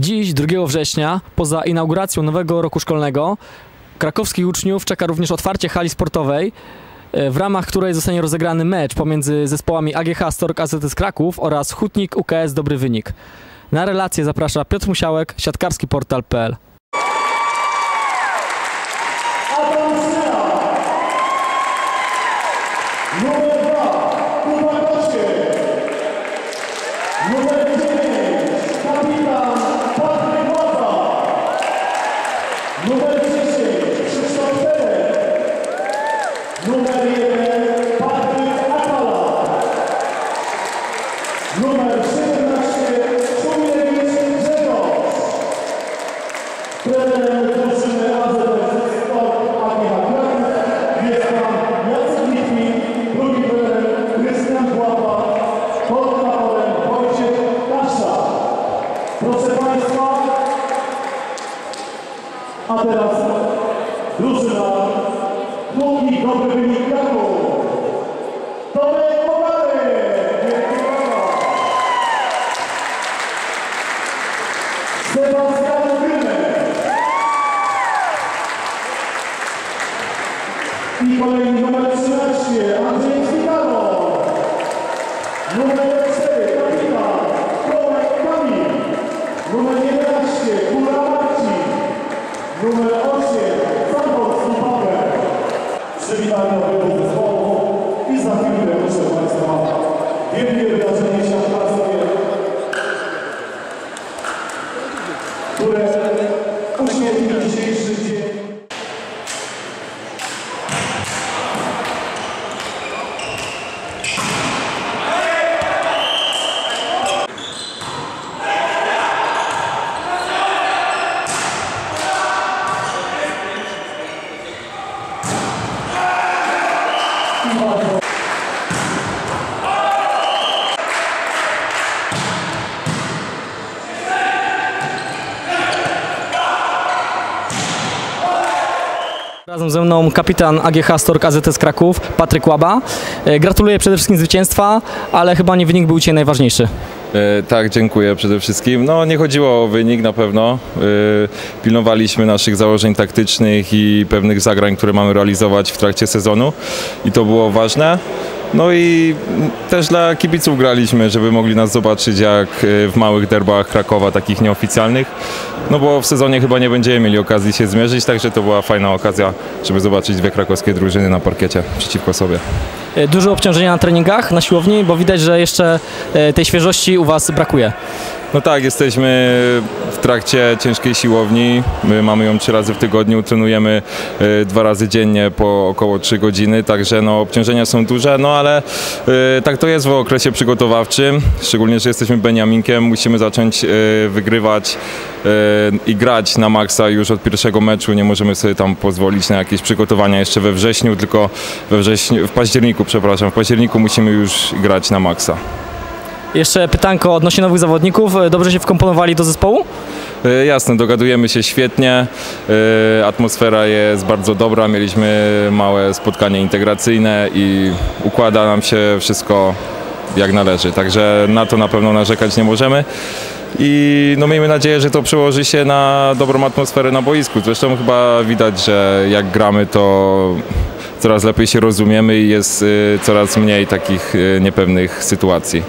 Dziś, 2 września, poza inauguracją nowego roku szkolnego, krakowskich uczniów czeka również otwarcie hali sportowej, e, w ramach której zostanie rozegrany mecz pomiędzy zespołami AGH Stork AZS Kraków oraz Hutnik UKS Dobry Wynik. Na relację zaprasza Piotr Musiałek, siatkarski portal.pl. Numer a teraz drużyna Długi Dobry Wynik Kraków. Tomek brawa! Sebastian Grynek. I kolejny numer 13, Andrzej Zwitalo. Numer 4, kapitan Tomek Kamil. Numer 11, Razem ze mną kapitan AGH Stork AZS Kraków, Patryk Łaba. E, Gratuluję przede wszystkim zwycięstwa, ale chyba nie wynik był dzisiaj najważniejszy. E, Tak, dziękuję przede wszystkim. No nie chodziło o wynik na pewno. E, Pilnowaliśmy naszych założeń taktycznych i pewnych zagrań, które mamy realizować w trakcie sezonu i to było ważne. No i też dla kibiców graliśmy, żeby mogli nas zobaczyć jak e, w małych derbach Krakowa, takich nieoficjalnych. No bo w sezonie chyba nie będziemy mieli okazji się zmierzyć, także to była fajna okazja, żeby zobaczyć dwie krakowskie drużyny na parkiecie przeciwko sobie. E, Dużo obciążenia na treningach, na siłowni, bo widać, że jeszcze e, tej świeżości u Was brakuje. No tak, jesteśmy w trakcie ciężkiej siłowni. My mamy ją trzy razy w tygodniu, trenujemy e, dwa razy dziennie po około 3 godziny, także no, obciążenia są duże, no ale e, tak to jest w okresie przygotowawczym, szczególnie, że jesteśmy Beniaminkiem, musimy zacząć e, wygrywać i grać na maksa już od pierwszego meczu, nie możemy sobie tam pozwolić na jakieś przygotowania jeszcze we wrześniu, tylko we wrześniu, w październiku, przepraszam, w październiku musimy już grać na maksa. Jeszcze pytanko odnośnie nowych zawodników. E, Dobrze się wkomponowali do zespołu? E, Jasne, dogadujemy się świetnie. E, Atmosfera jest bardzo dobra. Mieliśmy małe spotkanie integracyjne i układa nam się wszystko jak należy. Także na to na pewno narzekać nie możemy. I no miejmy nadzieję, że to przełoży się na dobrą atmosferę na boisku. Zresztą chyba widać, że jak gramy, to coraz lepiej się rozumiemy i jest y, coraz mniej takich y, niepewnych sytuacji.